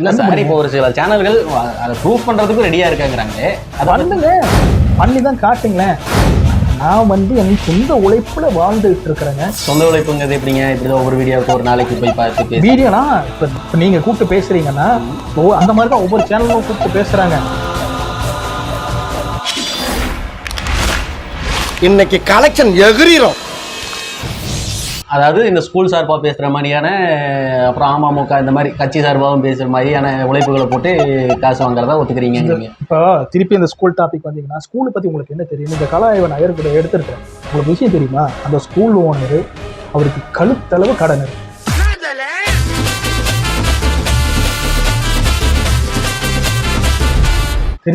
இல்ல சார் இப்போ ஒரு சில சேனல்கள் அதை ப்ரூவ் பண்றதுக்கு ரெடியா இருக்காங்கிறாங்களே அது பண்ணுங்க. பண்ணி தான் காட்டுங்களேன். நான் வந்து என் சொந்த உழைப்புல வாழ்ந்துட்டு இருக்கிறேங்க. சொந்த உழைப்புங்கிறது எப்படிங்க? இப்படிதான் ஒவ்வொரு வீடியோவுக்கு ஒரு நாளைக்கு போய் பார்த்து பேசி வீடியோனா இப்போ இப்போ நீங்கள் கூப்பிட்டு பேசுறீங்கன்னா ஓ அந்த மாதிரி தான் ஒவ்வொரு சேனலும் கூப்பிட்டு பேசுறாங்க. இன்னைக்கு கலெக்ஷன் எகிரிரும். அதாவது இந்த ஸ்கூல் சார்பா பேசுற மாதிரியான அப்புறம் அமமுக இந்த மாதிரி கட்சி சார்பாகவும் பேசுற மாதிரியான உழைப்புகளை போட்டு காசு வாங்குறதா ஒத்துக்கிறீங்க நீங்க. இப்போ திருப்பி இந்த ஸ்கூல் டாபிக் வந்தீங்கன்னா ஸ்கூலை பற்றி உங்களுக்கு என்ன தெரியும்? இந்த கலாய்வை நான் எடுத்து எடுத்துருக்கேன் உங்களுக்கு விஷயம் தெரியுமா? அந்த ஸ்கூல் ஓனர் அவருக்கு கழுத்தளவு கடன் இருக்கு.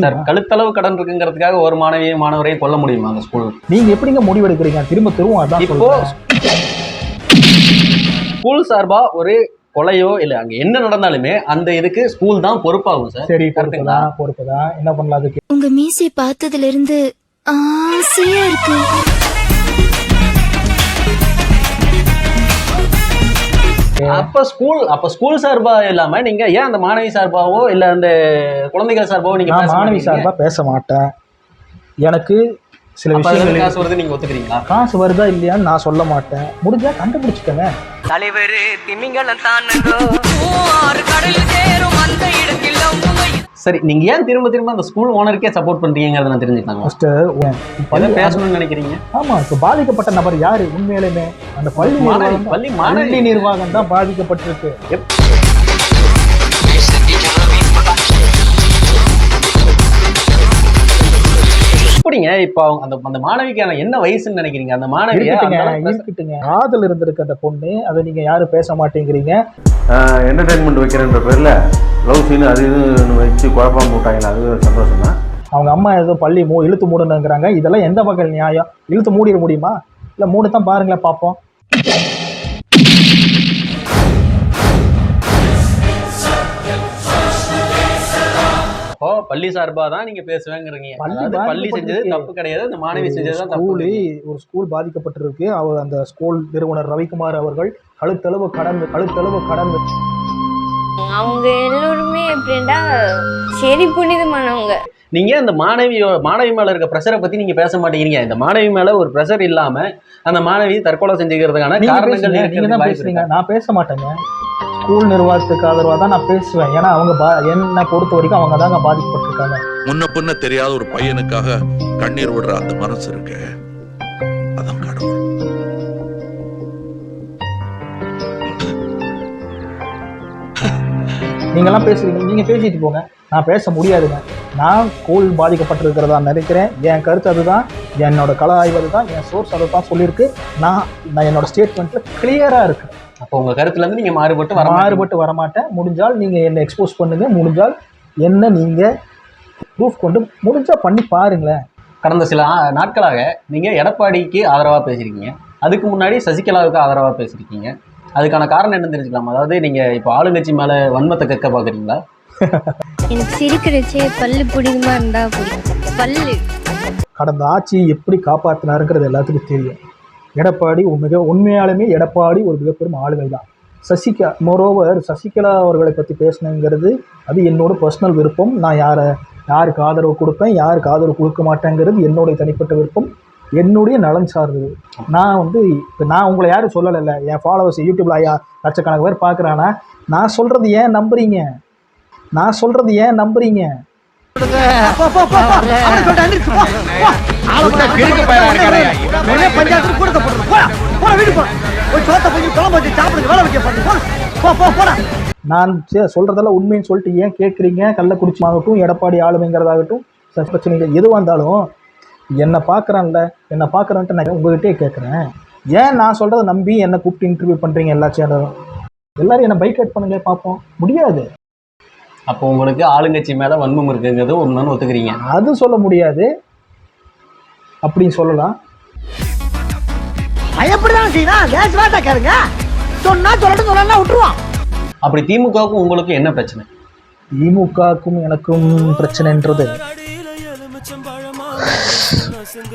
சார் கழுத்தளவு கடன் இருக்குங்கிறதுக்காக ஒரு மாணவியும் மாணவரையும் கொல்ல முடியுமா அந்த ஸ்கூல் நீங்க எப்படிங்க முடிவெடுக்கிறீங்க? திரும்ப திரும்ப அதான் இப்போ. ஸ்கூல் சார்பா ஒரு கொலையோ இல்ல அங்க என்ன நடந்தாலுமே அந்த இதுக்கு ஸ்கூல் தான் பொறுப்பாகும் சார். சரி? தான் பொறுப்பு தான். என்ன பண்ணலாம் அதுக்கு? உங்க மீசை பார்த்ததுல இருந்து ஆசையா இருக்கு. அப்ப ஸ்கூல் அப்ப ஸ்கூல் சார்பா இல்லாம நீங்க ஏன் அந்த மாணவி சார்பாவோ இல்ல அந்த குழந்தைகள் சார்பாவோ நீங்க நான் மாணவி மாட்டீங்க? சார்பா பேச மாட்டேன். எனக்கு சில விஷயங்கள் காசு வருது நீங்க ஒத்துக்கிறீங்களா? காசு வருதா இல்லையான்னு நான் சொல்ல மாட்டேன். முடிஞ்சா கண்டுபிடிச்சுக்கங்க. தலைவர் திமிங்கலம் ஆறு கடல் சேரும் அந்த இடத்தில் உண்மை சரி நீங்க ஏன் திரும்ப திரும்ப அந்த ஸ்கூல் ஓனருக்கே சப்போர்ட் பண்றீங்கிறத நான் தெரிஞ்சுக்கலாம்? ஃபர்ஸ்ட் எதை பேசணும்னு நினைக்கிறீங்க. ஆமா இப்ப பாதிக்கப்பட்ட நபர் யாரு? உண்மையிலுமே அந்த பள்ளி பள்ளி தான். மாணவி. நிர்வாகம் தான் பாதிக்கப்பட்டிருக்கு. எப்படிங்க இப்போ அவங்க அந்த அந்த மாணவிக்கான என்ன வயசுன்னு நினைக்கிறீங்க? அந்த மாணவிய இருக்கட்டுங்க காதல் இருந்திருக்கு அந்த பொண்ணு அதை நீங்க யாரும் பேச மாட்டேங்கிறீங்க. என்டர்டைன்மெண்ட் வைக்கிறன்ற பேரில் லவ் சீன் அது இதுன்னு வச்சு குழப்பாம போட்டாங்களா அது சந்தோஷம் தான் அவங்க அம்மா ஏதோ பள்ளி மூ இழுத்து மூடுனுங்கிறாங்க இதெல்லாம் எந்த வகை நியாயம்? இழுத்து மூடிட முடியுமா? இல்ல மூணு தான் பாருங்களேன் பார்ப்போம். பள்ளி சார்பா தான் நீங்க பேசுவேங்கிறீங்க. பள்ளி பள்ளி செஞ்சது. தப்பு கிடையாது. அந்த மாணவி செஞ்சது தான் தப்பு ஒரு ஸ்கூல் பாதிக்கப்பட்டிருக்கு. அவர் அந்த ஸ்கூல் நிறுவனர் ரவிக்குமார் அவர்கள் கழுத்தளவு கடன் கழுத்தளவு கடன் வச்சு அவங்க எல்லோருமே எப்படின்னா சரி புனிதமானவங்க. நீங்க அந்த மாணவியோ மாணவி மேல இருக்க ப்ரெஷரை பத்தி நீங்க பேச மாட்டேங்கிறீங்க. இந்த மாணவி மேல ஒரு ப்ரெஷர் இல்லாம அந்த மாணவி தற்கொலை செஞ்சுக்கிறதுக்கான காரணங்கள்? நான் பேச மாட்டேங்க. ஸ்கூல் நிர்வாகத்துக்கு ஆதரவாக தான் நான் பேசுவேன். ஏன்னா அவங்க பா என்னை பொறுத்த வரைக்கும் அவங்க தாங்க பாதிக்கப்பட்டிருக்காங்க. முன்ன பின்ன தெரியாத ஒரு பையனுக்காக கண்ணீர் விடுற அந்த மனசு இருக்கு. அதான் கடவுள். நீங்கெல்லாம் பேசுறீங்க நீங்க பேசிட்டு போங்க. நான் பேச முடியாதுங்க. நான் ஸ்கூல் பாதிக்கப்பட்டிருக்கிறதா நினைக்கிறேன். என் கருத்து அதுதான். என்னோட கல ஆய்வு அதுதான். என் சோர்ஸ் அதை தான் சொல்லியிருக்கு. நான் நான் என்னோட ஸ்டேட்மெண்ட்ல கிளியரா இருக்கு அப்போ உங்க கருத்துல இருந்து நீங்க மாறுபட்டு வர மாறுபட்டு மாறுபட்டு வரமாட்டேன். முடிஞ்சால் நீங்க என்ன எக்ஸ்போஸ் பண்ணுங்க. முடிஞ்சால் என்ன நீங்க ப்ரூஃப் கொண்டு முடிஞ்சா பண்ணி பாருங்களேன். கடந்த சில ஆ- நாட்களாக நீங்க எடப்பாடிக்கு ஆதரவா பேசிருக்கீங்க அதுக்கு முன்னாடி சசிகலாவுக்கு ஆதரவா பேசிருக்கீங்க அதுக்கான காரணம் என்ன தெரிஞ்சுக்கலாம். அதாவது நீங்க இப்போ ஆளுங்கட்சி மேல வன்மத்தை கக்க பாக்குறீங்களா எனக்கு சிரிக்கிறச்சே பல்லு பிடிக்குமா இருந்தா பிடிக்கும் பல்லு. கடந்த ஆட்சியை எப்படி காப்பாற்றினாருங்கிறது எல்லாத்துக்கும் தெரியும். எடப்பாடி மிக உண்மையாலுமே எடப்பாடி ஒரு மிகப்பெரும் ஆளுமை தான். சசிகா மோரோவர் சசிகலா அவர்களை பற்றி பேசணுங்கிறது அது என்னோட பர்சனல் விருப்பம். நான் யாரை யாருக்கு ஆதரவு கொடுப்பேன் யாருக்கு ஆதரவு கொடுக்க மாட்டேங்கிறது என்னுடைய தனிப்பட்ட விருப்பம். என்னுடைய நலன் சார்ந்தது. நான் வந்து இப்போ நான் உங்களை யாரும் சொல்லலைல்ல. என் ஃபாலோவர்ஸ் யூடியூப்ல ஐயா லட்சக்கணக்கு பேர் பார்க்குறானா நான் சொல்கிறது ஏன் நம்புறீங்க? நான் சொல்கிறது ஏன் நம்புறீங்க? பஞ்சாயத்து கூட போடுறோம் போடா போடா வீடு போடா. போய் சோத்த போய் குழம்பு வச்சு சாப்பிடுங்க வேலை வைக்க பாருங்க போடா போ போ போடா. நான் சே- சொல்றதெல்லாம் உண்மைன்னு சொல்லிட்டு ஏன் கேட்குறீங்க கள்ளக்குறிச்சி ஆகட்டும் எடப்பாடி ஆளுமைங்கிறதாகட்டும் பிரச்சனைகள் எதுவாக இருந்தாலும் என்னை பார்க்குறான்ல என்னை பார்க்குறான்ட்டு நான் உங்ககிட்டயே கேட்குறேன் ஏன் நான் சொல்கிறத நம்பி என்னை கூப்பிட்டு இன்டர்வியூ பண்ணுறீங்க எல்லா சேனலும்? எல்லாரும் என்னை பைக் அவுட் பண்ணுங்க பார்ப்போம். முடியாது. அப்போ உங்களுக்கு ஆளுங்கட்சி மேல வன்மம் இருக்குங்கிறது ஒண்ணுன்னு ஒத்துக்கிறீங்க. அது சொல்ல முடியாது. சொல்லலாம். விட்டுருவான். அப்படி திமுகவுக்கும் உங்களுக்கும் என்ன பிரச்சனை? திமுகவுக்கும் எனக்கும் பிரச்சனைன்றது.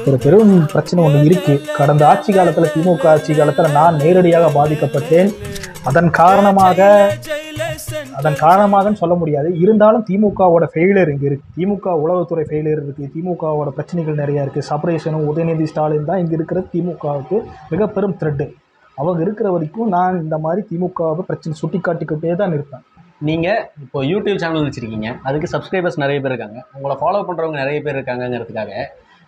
ஒரு பெரும் பிரச்சனை ஒன்று இருக்கு. கடந்த ஆட்சி காலத்தில் திமுக ஆட்சி காலத்தில் நான் நேரடியாக பாதிக்கப்பட்டேன். அதன் காரணமாக அதன் காரணமாகன்னு சொல்ல முடியாது. இருந்தாலும் திமுகவோட ஃபெயிலியர் இங்கே இருக்குது திமுக உளவுத்துறை ஃபெயிலியர் இருக்குது திமுகவோட பிரச்சனைகள் நிறையா இருக்குது சபரேஷனும் உதயநிதி ஸ்டாலின் தான் இங்கே இருக்கிற திமுகவுக்கு மிக பெரும் த்ரெட்டு அவங்க இருக்கிற வரைக்கும் நான் இந்த மாதிரி திமுகவை பிரச்சனை சுட்டி காட்டிக்கிட்டே தான் இருப்பேன். நீங்கள் இப்போ யூடியூப் சேனல் வச்சுருக்கீங்க. அதுக்கு சப்ஸ்கிரைபர்ஸ் நிறைய பேர் இருக்காங்க. உங்களை ஃபாலோ பண்ணுறவங்க நிறைய பேர் இருக்காங்கங்கிறதுக்காக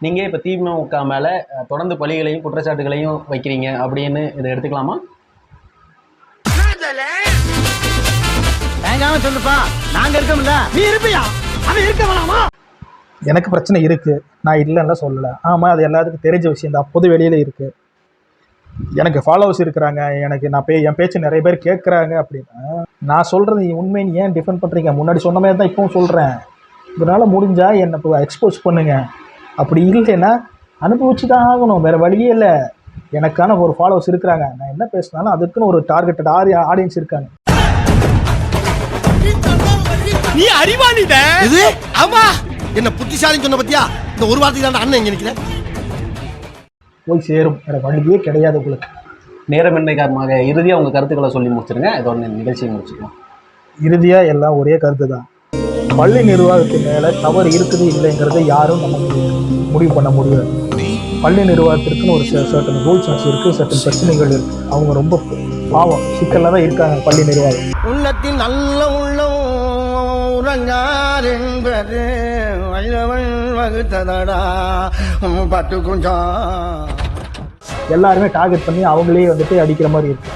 நீங்கள் இப்போ திமுக மேலே தொடர்ந்து பழிகளையும் குற்றச்சாட்டுகளையும் வைக்கிறீங்க அப்படின்னு இதை எடுத்துக்கலாமா? வேங்காம சொல்லுப்பா. நாங்க இருக்கோம்ல. நீ இருப்பியா? அவன் இருக்க வேணாமா? எனக்கு பிரச்சனை இருக்குது நான் இல்லைன்னா சொல்லலை. ஆமாம் அது எல்லாத்துக்கும் தெரிஞ்ச விஷயம் தான். பொது வெளியில் இருக்குது எனக்கு ஃபாலோவர்ஸ் இருக்கிறாங்க. எனக்கு நான் பே என் பேச்சு நிறைய பேர் கேட்குறாங்க அப்படின்னா. நான் சொல்கிறது உண்மை நீ ஏன் டிஃபெண்ட் பண்ணுறீங்க முன்னாடி சொன்ன மாதிரி தான் இப்பவும் சொல்கிறேன் இதனால் முடிஞ்சால் என்னை இப்போ எக்ஸ்போஸ் பண்ணுங்க. அப்படி இல்லைன்னா அனுபவிச்சு தான் ஆகணும். வேறு வழியே இல்லை. எனக்கான ஒரு ஃபாலோவர்ஸ் இருக்கிறாங்க. நான் என்ன பேசினாலும் அதுக்குன்னு ஒரு டார்கெட்டட் ஆடி ஆடியன்ஸ் இருக்காங்க. நீ அறிவாளிட. இது? ஆமா. என்ன புத்திசாலின்னு சொன்ன பத்தியா? இந்த ஒரு வார்த்தைக்கு தான் அண்ணன் இங்க நிக்கிறேன் போய் சேரும். வேறு வழியே கிடையாது உங்களுக்கு. நேரமின்மை காரணமாக இறுதியாக உங்கள் கருத்துக்களை சொல்லி முடிச்சிருங்க. இதோட நிகழ்ச்சியை முடிச்சுக்கலாம். இறுதியாக எல்லாம் ஒரே கருத்து தான். பள்ளி நிர்வாகத்தின் மேலே தவறு இருக்குது இல்லைங்கிறத யாரும் நம்ம முடிவு- பண்ண முடியாது. பள்ளி நிர்வாகத்திற்குன்னு ஒரு சர்டன் ரூல்ஸ் இருக்குது சர்டன் பிரச்சனைகள் இருக்குது அவங்க ரொம்ப பாவம். சிக்கலில் தான் இருக்காங்க பள்ளி நிர்வாகம். உள்ளத்தின் நல்ல உள்ளம் உறங்கார் என்பது வல்லவன் வகுத்ததடா. பட்டு கொஞ்சம் எல்லாருமே டார்கெட் பண்ணி அவங்களே வந்துட்டு அடிக்கிற மாதிரி இருக்கு.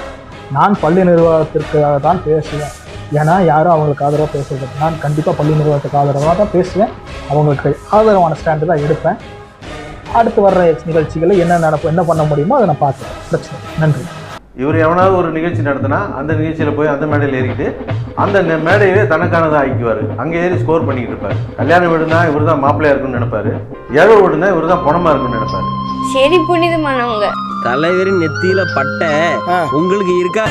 நான் பள்ளி நிர்வாகத்திற்காக தான் பேசுவேன். ஏன்னா யாரும் அவங்களுக்கு ஆதரவாக பேசுறது நான் கண்டிப்பாக பள்ளி நிர்வாகத்துக்கு ஆதரவாக தான் பேசுவேன். அவங்களுக்கு ஆதரவான ஸ்டாண்டு தான் எடுப்பேன். அடுத்து வர்ற நிகழ்ச்சிகளை என்ன நடப்பு என்ன பண்ண முடியுமோ அதை நான் பார்க்குறேன். பிரச்சனை நன்றி. இவர் எவனாவது ஒரு நிகழ்ச்சி நடத்தினா அந்த நிகழ்ச்சியில் போய் அந்த மேடையில் ஏறிக்கிட்டு அந்த மேடையவே தனக்கானதாக ஆக்கிக்குவார். அங்கே ஏறி ஸ்கோர் பண்ணிக்கிட்டு இருப்பார். கல்யாண வீடுனா இவர் தான் மாப்பிள்ளையா இருக்குன்னு நினைப்பாரு. ஏழை வீடுனா இவர் தான் பணமாக இருக்குன்னு நினைப்பாரு. சரி புனிதமானவங்க. தலைவரின் நெத்தியில பட்ட உங்களுக்கு இருக்கா?